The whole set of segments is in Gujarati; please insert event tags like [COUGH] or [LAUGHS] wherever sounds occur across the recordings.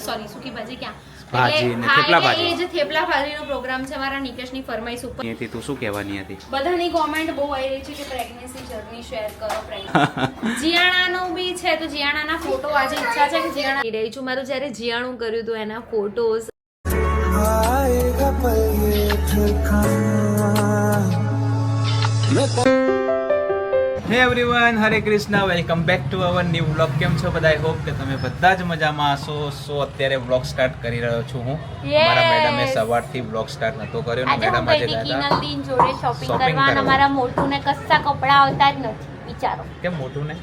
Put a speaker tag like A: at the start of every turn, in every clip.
A: સોરી સૂકી ભાજી ક્યાં?
B: થેપલા ભાજી
A: એ જે થેપલા ભાજીનો પ્રોગ્રામ છે મારા નિકેશની ફરમાઈશ ઉપર.
B: એથી તું શું કહેવાની હતી?
A: બધાની કોમેન્ટ બહુ આવી રહી છે કે પ્રેગ્નન્સી જર્ની શેર કરો પ્રેગ્નન્સી [LAUGHS] જીયાણાનો બી છે તો જીયાણાના ફોટો આજે ઈચ્છા છે કે જીયાણા રહી છું. મારું જ્યારે જીયાણું કર્યું હતું એના
C: ફોટોસ આયેગા પલ યે ઠેકાના
B: હે everyone Hare Krishna welcome back to our new vlog કેમ છો બધા? આઈ હોપ કે તમે બધા જ મજામાં હશો. સો અત્યારે વ્લોગ સ્ટાર્ટ કરી રહ્યો છું હું. મારા મેડમે સવારથી વ્લોગ સ્ટાર્ટ નતો કર્યો ને મેડમ આજે ગયા
A: જોડે શોપિંગ કરવા
B: અમારા
A: મોટું ને કસ્સા કપડા આવતા જ નથી વિચારો.
B: કેમ મોટું ને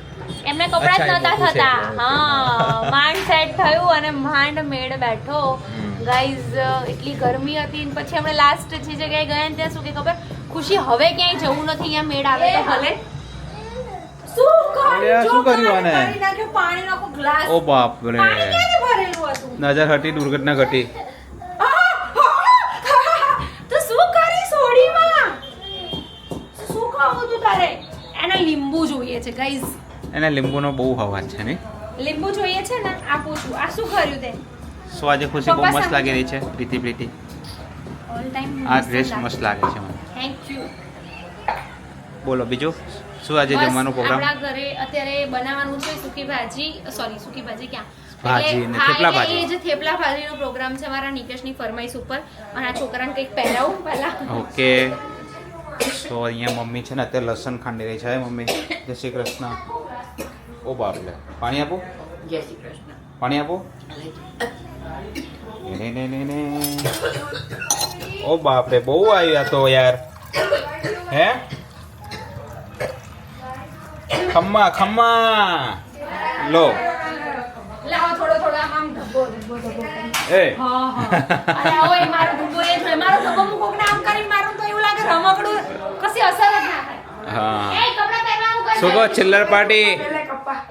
A: એમને કપડા જ નતા થતા. હા માંડ સેટ થયું અને માંડ મેળ બેઠો. ગાઈઝ એટલી ગરમી હતી ને પછી અમે લાસ્ટ જે જગ્યાએ ગયા ને ત્યાં શું કે ખબર? ખુશી હવે ક્યાંય જવું નથી અહીંયા મેળ આવે તો ભલે. શું કર્યું?
B: આને? ઓ બાપ રે
A: હતું?
B: નજર હટી દુર્ઘટના ઘટી.
A: લીંબુ જોઈએ છે ગાઈઝ
B: એને લીંબુનો બહુ અવાજ છે ને
A: લીંબુ જોઈએ છે ને આપું છું. આ શું કર્યું તે?
B: સો આજે ખુશી બહુ મસ્ત લાગી રહી છે પ્રીતિ પ્રીતિ.
A: ઓલ ટાઈમ
B: આ ડ્રેસ મસ્ત લાગે છે મને.
A: થેન્ક યુ
B: બોલો બીજું? શું આજે જમવાનો પ્રોગ્રામ?
A: આપણા ઘરે અત્યારે બનાવવાનું છે સુકી ભાજી સોરી સુકી ભાજી ક્યાં?
B: ભાજી
A: એટલે-
B: ને થેપલા ભાજી.
A: એ જે થેપલા ભાજીનો પ્રોગ્રામ છે મારા નિકેશની ફરમાઈશ ઉપર. અને આ છોકરાને કંઈક પહેરાવું પહેલા.
B: ઓકે. સો અહીંયા મમ્મી છે ને અત્યારે લસણ ખાંડી રહી છે. મમ્મી. જય શ્રી કૃષ્ણ. ઓ બાપ લે પાણી આપો.
D: જય શ્રી કૃષ્ણ.
B: પાણી આપો. ને ને ને ને ઓ બાપ રે બહુ આવ્યા તો યાર. હે? ખમ્મા ખમ્મા. લો.
A: લાવો થોડો થોડો આમ ધબ્બો ધબ્બો ધબ્બો
B: એ.
A: હા હા. અને મારો ધબ્બો એ જ મારો ધબ્બો મૂકો ને આમ કરીને મારું તો એવું લાગે રમકડું કશી અસર જ ના થાય.
B: હા.
A: એ કપડાં પહેરવાનું કર
B: શું કહો ચિલ્લર પાર્ટી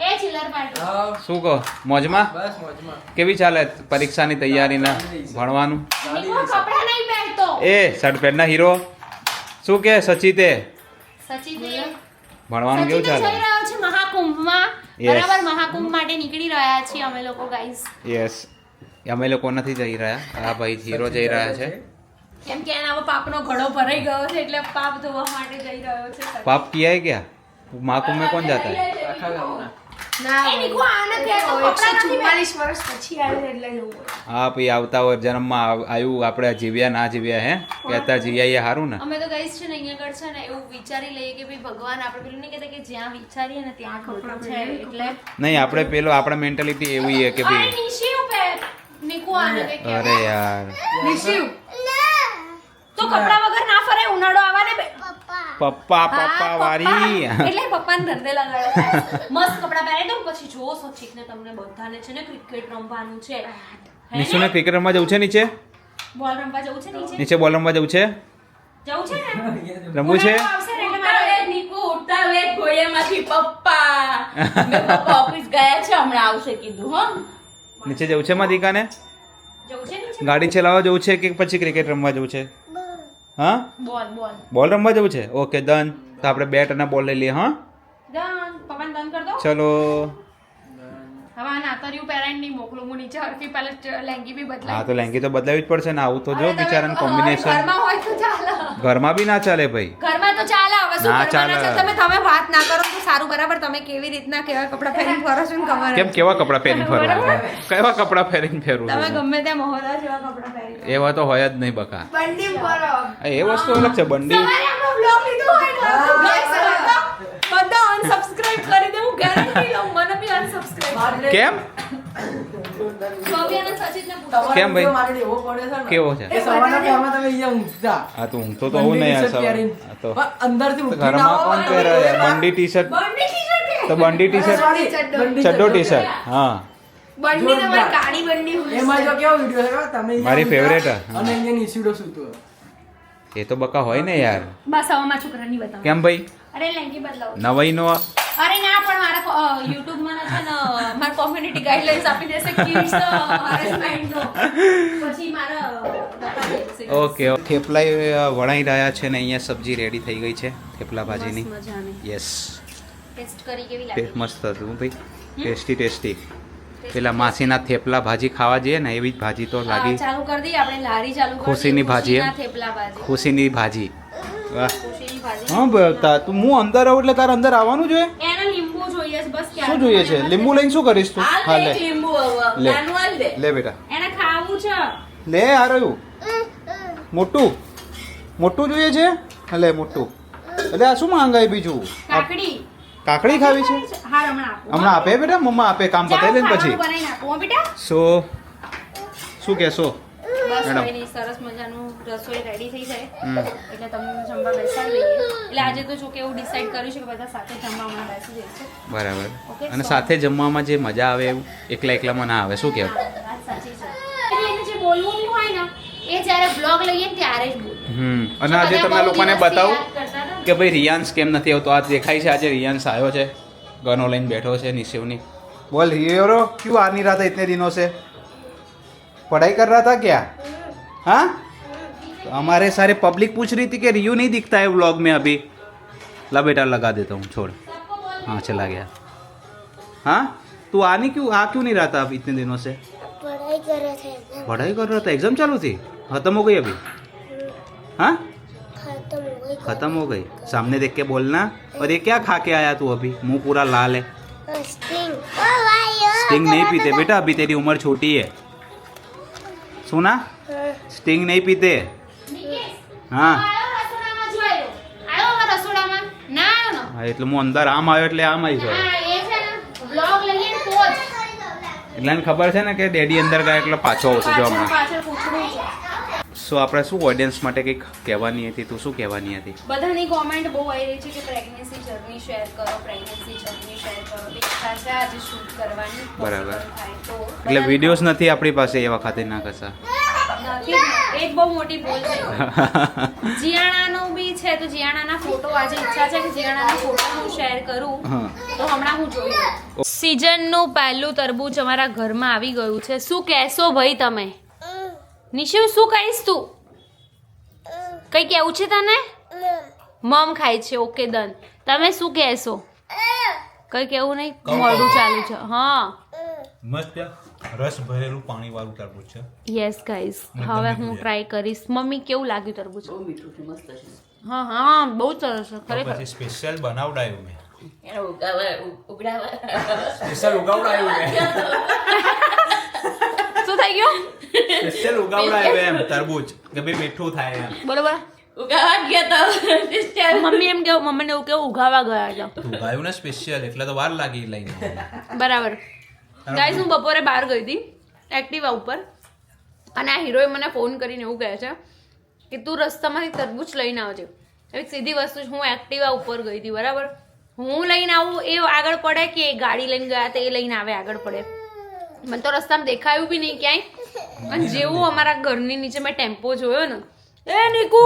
A: એ ચિલ્લર પાર્ટી
B: શું કહો મોજમાં?
D: બસ મોજમાં.
B: કેવી ચાલે પરીક્ષાની તૈયારીના ભણવાનું?
A: નિકો નહીં પહેરતો.
B: એ શર્ટ પહેરના હીરો. શું કે સચિતે?
A: સચિન
B: ભણવાનું કેવું ચાલે
A: છે મહાકુંભમાં બરાબર મહાકુંભ માટે નીકળી રહ્યા છીએ અમે લોકો ગાઈસ
B: યસ અમે લોકો નથી જઈ રહ્યા આ ભાઈ હીરો જઈ રહ્યા છે
A: કેમ કે એના પાપનો ઘડો ભરાઈ ગયો છે એટલે પાપ ધોવા માટે જઈ રહ્યો છે
B: પાપ કિયા ગયા મહાકુંભ
A: મેં કોણ
E: જાતા પછી
B: હા ભાઈ આવતા હોય જન્મમાં આવ્યું આપણે જીવ્યા ના જીવ્યા હે. કહેતા જીવ્યા એ સારું ને.
A: અમે તો ગાઈસ છે ને અહીંયા આગળ છે ને એવું વિચારી લઈએ કે ભાઈ ભગવાન આપણે પેલું નહીં કહેતા કે જ્યાં વિચારીએ ને ત્યાં ખોટું છે એટલે
B: નહીં આપણે પેલો આપણા મેન્ટાલિટી એવી છે કે
A: અરે
B: ભાઈ. અરે યાર.
E: નિશિવ
A: તો કપડા વગર ના ફરે ઉનાળો આવા ને.
B: પપ્પા. પપ્પા વારી.
A: એટલે પપ્પાને ધંધે લગાડે. મસ્ત કપડા પહેરે તો પછી જો સચિત ને તમને બધાને છે ને ક્રિકેટ રમવાનું છે.
B: નિશુને ક્રિકેટ રમવા જવું છે નીચે?
A: બોલ રમવા જવું છે નીચે?
B: નીચે બોલ રમવા જવું છે?
A: જવું છે ને?
B: રમવું છે?
A: ઉનાળો આવશે ને એટલે મારે
E: નીકુ ઉઠતા લે ઘોડિયામાંથી પપ્પા. મેં પપ્પા ઓફિસ ગયા છે હમણાં આવશે કીધું હો.
B: નીચે જવું છે માધિકાને?
A: જવું
B: ગાડી ચલાવવા જવું છે કે પછી ક્રિકેટ રમવા જવું છે? હા?
A: બોલ બોલ.
B: બોલ રમવા જવું છે? ઓકે ડન તો આપણે બેટ અને બોલ લઈ લઈએ હા?
A: ડન પપ્પાને ડન કર દો.
B: ચલો.
A: હવે આ નાતરિયું પેરેન્ટ નહીં મોકલું. હું નીચે હરફી પહેલા લેંગી બી બદલાવી
B: હા તો લેંગી તો બદલાવી જ પડશે ને. આવું તો જો બિચારાને કોમ્બિનેશન
A: ઘરમાં હોય તો ચાલે.
B: ઘરમાં બી ના ચાલે ભાઈ.
A: ઘરમાં તો
B: ના ચાલે.
A: તમે તમે વાત ના કરો તો સારું બરાબર? તમે કેવી રીતના કેવા કપડાં પહેરીને ફરો છો ને ખબર
B: કેમ કેવા કપડાં પહેરીને ફરવા કેવા કપડાં પહેરીને ફેરવું
A: તમે ગમે ત્યાં મહોદા જેવા કપડાં પહેરી
B: એવા તો હોય જ નહીં બકા.
E: બંડી
B: એ વસ્તુ અલગ છે બંડી.
A: બ્લોગ લીધો હોય ને guys, બધા બધા અનસબસ્ક્રાઇબ કરી દે હું ગેરંટી લઉં મને બી અનસબસ્ક્રાઇબ
B: કેમ? કેમ ભાઈ?
D: મારે એવો પડે છે ને?
B: કેવો છે?
D: એ સવારના પોરમાં તમે અહીંયા ઊંઘતા.
B: આ તો ઊંઘતો તો હું નહીં આ તો
D: અંદરથી
B: ઘરમાં કોણ પહેરે બંડી ટી શર્ટ
A: બંડી ટી-શર્ટ
B: તો બંડી ટી શર્ટ ચડ્ડો ટી શર્ટ હા.
E: બંડી તો
D: જોરદાર.
E: કાળી બંડી હોય
D: એમાં જો કેવો વિડિયો છે તમે અહીંયા
B: મારી ફેવરેટ હે. એ તો બકા હોય ને યાર.
A: બસ હવે છોકરાની બતાવો.
B: કેમ ભાઈ?
A: અરે લેંગી બદલાવો.
B: નવાઈ નો
A: અરે ના પણ મારા યુટ્યુબમાં છે ને મારા કોમ્યુનિટી ગાઈડલાઇન્સ આપી દેશે કિડ્સ હરેસમેન્ટ પછી મારા
B: ઓકે થેપલા વણાઈ રહ્યા છે ને અહીંયા સબ્જી રેડી થઈ ગઈ છે થેપલા ભાજીની. યસ
A: ટેસ્ટ કરી કેવી લાગી?
B: મસ્ત હતું ભાઈ. ટેસ્ટી ટેસ્ટી પેલા માસીના થેપલા ભાજી ખાવા જઈએ ને એવી જ ભાજી તો લાગી.
A: ચાલુ કરી દઈએ આપણે લારી ચાલુ
B: ખુશીની ભાજી?
A: ખુશીના ભાજી.
B: વાહ.
A: ખુશીની ભાજી.
B: હા તું હું અંદર આવું એટલે તારે અંદર આવવાનું જોઈએ
A: એને લીંબુ જોઈએ છે બસ
B: શું જોઈએ છે? લીંબુ લઈને શું કરીશ તું? હા લે.
E: લીંબુ
B: લે.
E: દે.
B: લે બેટા.
A: એને ખાવું છે.
B: લે આ રહ્યું. મોટું. મોટું જોઈએ છે? હા, લે મોટું. એટલે આ શું માંગાય બીજું?
A: કાકડી.
B: કાકડી ખાવી છે?
A: હમણાં આપે.
B: બેટા? મમ્મા આપે કામ પતાવી લઈને પછી. સો. શું કહેશો?
A: બસ એની સરસ મજાનું રસોઈ રેડી થઈ જાય. એટલે તમને જમવા બેસાડી દઈએ. એટલે આજે તો જો કે એવું ડિસાઈડ કર્યું છે કે બધા સાથે જમવામાં બેસી જઈશું.
B: બરાબર. અને સાથે જમવામાં જે મજા આવે એવું એકલા એકલામાં ના આવે શું કહેવું?
A: સાચી છે. એટલે જે બોલવું હોય ને એ જ્યારે બ્લોગ લઈએ ત્યારે જ
B: હમ. અને આજે તમે લોકોને બતાવું કે ભાઈ રિયાન્સ કેમ નથી આવતો? આ દેખાય છે આજે રિયાન્સ આવ્યો છે. ગનો લઈને બેઠો છે નિશિવની. બોલ હિયરો ક્યુ આની રાતે ઇતને દિનો છે? पढ़ाई कर रहा था क्या? हाँ। तो हमारे सारे पब्लिक पूछ रही थी कि रियू नहीं दिखता है व्लॉग में अभी। ला बेटा लगा देता हूँ छोड़। हाँ चला गया। हाँ? तू आ नहीं क्यों आ क्यों नहीं रहा था अब इतने दिनों से?
F: पढ़ाई कर रहे थे।
B: पढ़ाई कर रहा था? एग्ज़ाम चालू थी? खत्म हो गई अभी? हाँ?
F: खत्म हो गई।
B: हो सामने देख के बोलना। और ये क्या खा के आया तू अभी? मुँह पूरा लाल है।
F: स्टिंग ओ
B: स्टिंग नहीं पीते बेटा अभी तेरी उम्र छोटी है।
A: રસોડામાં ના? નહીં પીતે?
B: હા, એટલે હું અંદર આમ આવ્યો એટલે આમ આવી ગયો. એટલે ખબર છે ને કે ડેડી અંદર ગયા એટલે પાછો આવશે જો હમણાં. સો આપણે શું ઓડિયન્સ માટે કંઈક કહેવાની હતી? તું શું કહેવાની હતી?
A: બધાની કોમેન્ટ બહુ આવી રહી છે કે પ્રેગ્નન્સી જર્ની શેર કરો પ્રેગ્નન્સી જર્ની શેર કરો. ઈચ્છા છે આજે શૂટ કરવાની
B: બરાબર. એટલે વિડીયોઝ નથી આપણી પાસે એ વખતે ના કશા
A: નથી જ ને. એ જ બહુ મોટી ભૂલ છે [LAUGHS] જીયાણાનો બી છે તો જીયાણાના ફોટો આજે ઈચ્છા છે કે જીયાણાના ફોટો હું શેર કરું. તો હમણાં હું જોઈ સીઝનનું પહેલું તરબૂચ અમારા ઘરમાં આવી ગયું છે. શું કહેશો ભાઈ તમે? નિશિવ શું કહીશ તું? કઈ કેવું છે તને? મમ ખાય છે ઓકે ડન. તમે શું કહેશો? કઈ કેવું નહીં. મોડું ચાલુ છે. હા.
G: મસ્ત રસ ભરેલું પાણી વાળું તરબૂચ છે.
A: યસ
G: ગાઈસ
A: હવે હું ટ્રાય કરીશ. મમ્મી કેવું લાગ્યું તરબૂચ?
E: બહુ મીઠું છે મસ્ત છે.
A: હા હા બહુ સરસ છે ખરેખર.
G: પછી સ્પેશિયલ બનાવડાયું મેં.
E: ઉગાવા ઉગડાવા
G: સ્પેશિયલ ઉગાવડાયું મેં. [LAUGHS]
A: શું થઈ ગયું?
G: સ્પેશિયલ ઉગાવડાયું એમ તરબૂચ કે ભાઈ મીઠું થાય એમ.
A: બરોબર?
E: ઉગાવા ગયા તો sister.
A: મમ્મી એમ કેવું મમ્મીને એવું કેવું ઉઘાવા ગયા હતા
G: ઉગાયું ને સ્પેશિયલ એટલે તો વાર લાગી લઈને.
A: બરાબર. ગાઈઝ હું બપોરે બહાર ગઈ હતી એક્ટિવા ઉપર. અને આ હીરોએ મને ફોન કરીને એવું કહે છે કે તું રસ્તામાંથી તરબૂચ લઈને આવજે. એવી સીધી વસ્તુ છે હું એક્ટિવા ઉપર ગઈ હતી બરાબર? હું લઈને આવું એ આગળ પડે કે એ ગાડી લઈને ગયા તો એ લઈને આવે આગળ પડે? મને તો રસ્તામાં દેખાયું બી નહીં ક્યાંય. અને જેવું અમારા ઘરની નીચે મેં ટેમ્પો જોયો ને. એ નિકુ!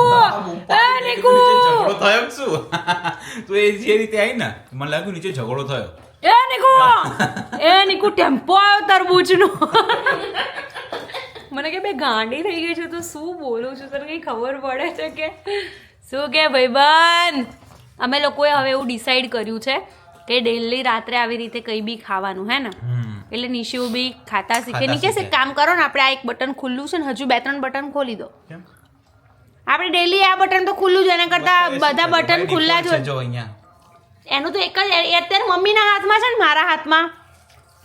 A: એ નિકુ!
G: ઝઘડો થયો શું? [LAUGHS] તો એ જે રીતે આવી ને મને લાગ્યું નીચે ઝઘડો થયો.
A: એ નિકુ! એ નિકુ ટેમ્પો આવ્યો તરબૂચનો. મને કે બે ગાંડી થઈ ગઈ છે તો શું બોલું છું? તને કઈ ખબર પડે છે કે? શું કે ભાઈબંધ? અમે લોકોએ હવે એવું ડિસાઈડ કર્યું છે કે ડેલી રાત્રે આવી રીતે કંઈ બી ખાવાનું હે ને? એટલે નિશિવ બી ખાતા શીખે.
G: ની
A: કહેશે એક કામ કરો ને આપણે આ એક બટન ખુલ્લું છે ને હજુ બે ત્રણ બટન ખોલી દો. આપણે ડેલી આ બટન તો ખુલ્લું જ એના કરતા બધા બટન ખુલ્લા જ હોય. એનું તો એક જ અત્યારે મમ્મીના હાથમાં છે ને મારા હાથમાં.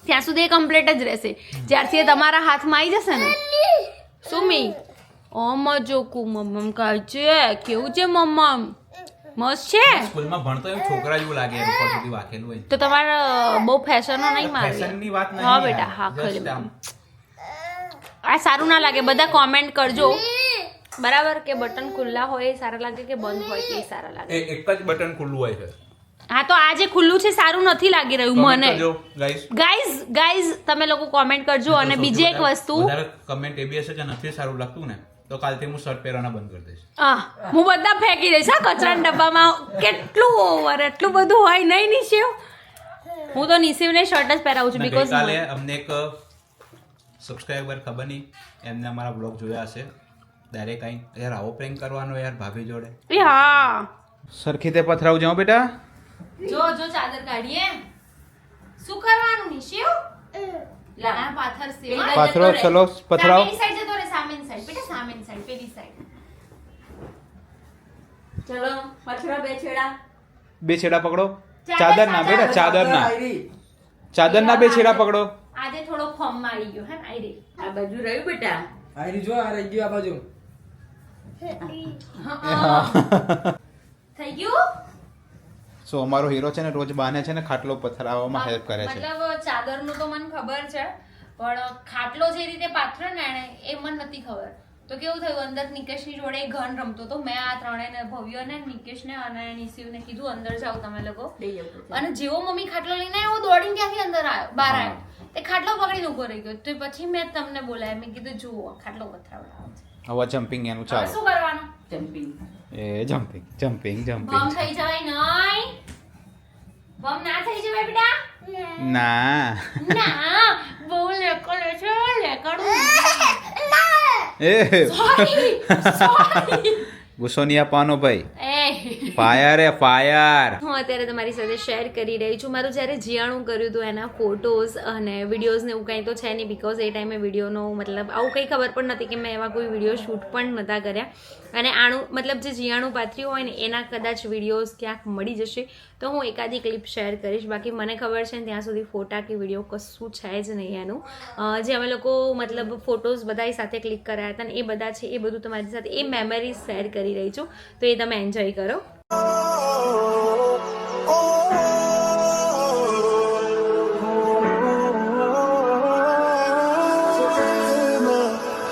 A: ત્યાં સુધી એ કમ્પ્લીટ જ રહેશે. જ્યારથી એ તમારા હાથમાં આવી જશે ને. સુમી. ઓમ જોકુ મમ્મમ કાય છે. કેવું છે મમ્મમ? મસ્ત છે?
G: સ્કૂલમાં ભણતો એમ છોકરા જેવું લાગે એમ ઉપર સુધી વાકેલું હોય.
A: તો તમારે બહુ ફેશનો નહીં
G: ફેશનની વાત નહીં
A: હા બેટા હા
G: ખાલી
A: ખરી આ સારું ના લાગે બધા કોમેન્ટ કરજો. બરાબર કે બટન ખુલ્લા હોય એ સારા લાગે કે બંધ હોય તે સારા લાગે?
G: એક જ બટન ખુલ્લું હોય છે.
A: હા તો આ જે ખુલ્લું છે સારું નથી લાગી રહ્યું મને. ગાઈઝ ગાઈઝ તમે લોકો કોમેન્ટ કરજો અને બીજી એક વસ્તુ
G: કમેન્ટ એ બી હશે કે નથી સારું લાગતું ને? તો કાલથી હું શર્ટ પહેરવાના બંધ કરી દઈશ.
A: હા હું બધા ફેંકી દઈશ હા કચરાના ડબ્બામાં કેટલું ઓવર એટલું બધું હોય નહીં નિશિવ? હું તો નિશિવને શર્ટ જ પહેરાવું છું બીકોઝ
G: કાલે અમને એક સબસ્ક્રાઈબર ખબર નહીં એમને અમારા બ્લોગ જોયા હશે. ડાયરેક્ટ કંઈ યાર આવો પ્રેન્ક કરવાનો યાર ભાભી જોડે.
A: એ હા.
B: સરખી તે પથરાવ જાઓ બેટા.
A: જો જો ચાદર કાઢીએ. શું કરવાનું નિશિવ. આ પાથર
B: પાથરો ચલો પથરાવો.
A: સામેની સાઈડ જતો રે સામેની સાઈડ બેટા સામેની સાઈડ પેલી સાઈડ
E: ચલો પથરા બે છેડા.
B: બે છેડા પકડો.
A: ચાદર,
B: ના બેટા ચાદર ના ચાદર ના બે છેડા પકડો.
A: આજે થોડો ફોર્મમાં આવી ગયો હે ને? આઈ
E: આ બાજુ રહ્યું બેટા?
D: આયરી જો આ રહી ગયું આ બાજુ.
A: થઈ ગયું?
B: સો અમારો હીરો છે ને રોજ બાને છે ને ખાટલો પથરાવવામાં હેલ્પ કરે છે.
A: મતલબ ચાદરનું તો મને ખબર છે પણ ખાટલો જે રીતે પાથરે ને એણે એ મને નથી ખબર. તો કેવું થયું? અંદર નિકેશની જોડે ઘન રમતો તો મેં આ ત્રણેયને ભવ્યને નિકેશને અને નિશિવને કીધું અંદર જાઓ તમે લોકો. અને જેવો મમ્મી ખાટલો લઈને આવ્યો દોડીને ત્યાંથી અંદર આવ્યો બહાર આવ્યો. તે ખાટલો પકડીને ઊભો રહી ગયો. તો પછી મેં તમને બોલાય મેં કીધું જુઓ ખાટલો પથરાવડાવો
B: હવે જમ્પિંગ એનું ચાલો.
A: શું કરવાનું?
E: જમ્પિંગ
B: એ જમ્પિંગ જમ્પિંગ
A: બમ
B: જમ્પિંગ
A: થઈ જવાય નહીં. બમ ના થઈ જવાય બેટા?
B: ના.
A: ના. બહુ લેકડો છે લેકડો.
B: એ.
A: સોરી સોરી
B: ગુસ્સો નહીં આપવાનો ભાઈ.
A: એ.
B: ફાયર એ ફાયર
A: હું અત્યારે તમારી સાથે શેર કરી રહી છું. મારું જ્યારે જીયાણું કર્યું હતું, એના ફોટોઝ અને વિડીયોઝ ને એવું કંઈ તો છે નહીં બિકોઝ એ ટાઈમે વિડીયોનો મતલબ આવું કંઈ ખબર પણ નથી કે મેં એવા કોઈ વીડિયો શૂટ પણ નહોતા કર્યા. અને આણું, મતલબ જે જીયાણું પાથર્યું હોય ને, એના કદાચ વિડીયોઝ ક્યાંક મળી જશે. તો હું એકાદી ક્લિપ શેર કરીશ. બાકી મને ખબર છે ને, ત્યાં સુધી ફોટા કે વીડિયો કશું છે જ નહીં એનું. જે અમે લોકો મતલબ ફોટોઝ બધાય સાથે ક્લિક કરાયા હતા ને, એ બધા છે, એ બધું તમારી સાથે, એ મેમરીઝ શેર કરી રહી છું. તો એ તમે એન્જોય કરો.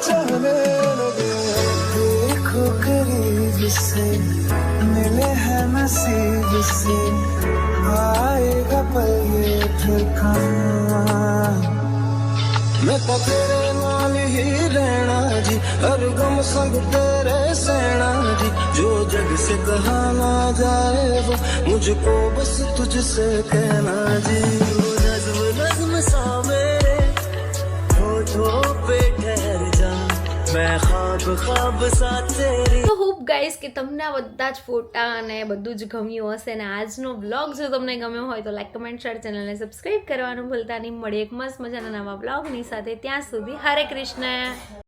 C: चलने लगे देखो करीब से मिले हैं नसीब से आएगा पल ये फिर कहाँ मैं तो तेरे नाल ही रहना जी हर गम संग तेरे सहना जी जो जग से कहा ना जाए वो मुझको बस तुझसे कहना जी वो नज्म नज्म सा मेरे होठों पे ठहर जा मैं ख्वाब ख्वाब सा तेरी
A: તો હોપ ગાઈસ કે તમને આ બધા જ ફોટા અને બધું જ ગમ્યું હશે અને આજનો બ્લોગ જો તમને ગમ્યો હોય તો લાઈક કમેન્ટ શેર ચેનલને સબસ્ક્રાઇબ કરવાનું ભૂલતા નહીં મળીએ એક મસ્ત મજાના નવા બ્લોગની સાથે ત્યાં સુધી હરે કૃષ્ણ